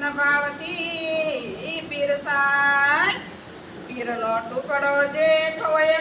ન ભાવતી પીરસાય. પીરનો ટુકડો જે ખોય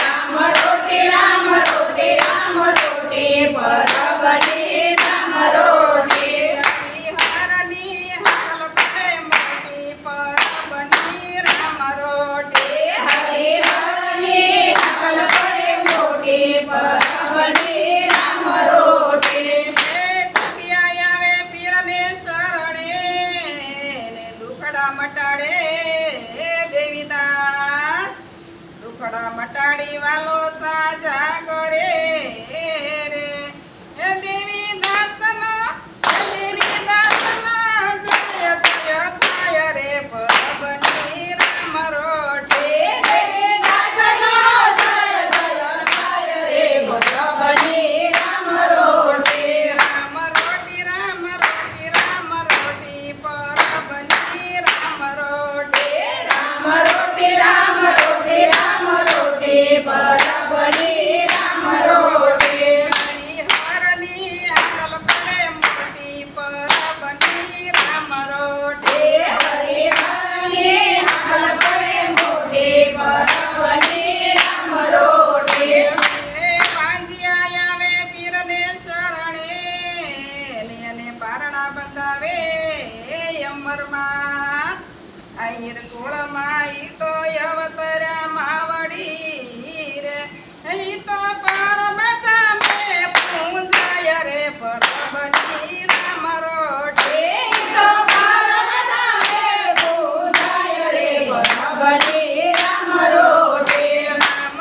રામ રોટી રામ રોટી રામ રોટી પરબને રામ રોટી હરની હાલ પડે મોટી પરબની મટાડે દેવીતા. કડા મટાડી વાલો સાજા કરે પરમાત આહિર કુળમાં ઈ તો અવતર્યા માવડી રે. ઈ તો પરમતા મે પૂજાય રે. પરમની રામ રોટે તો પરમતા મે પૂજાય રે. પરમની રામ રોટી રામ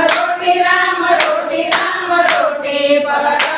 રોટી રામ para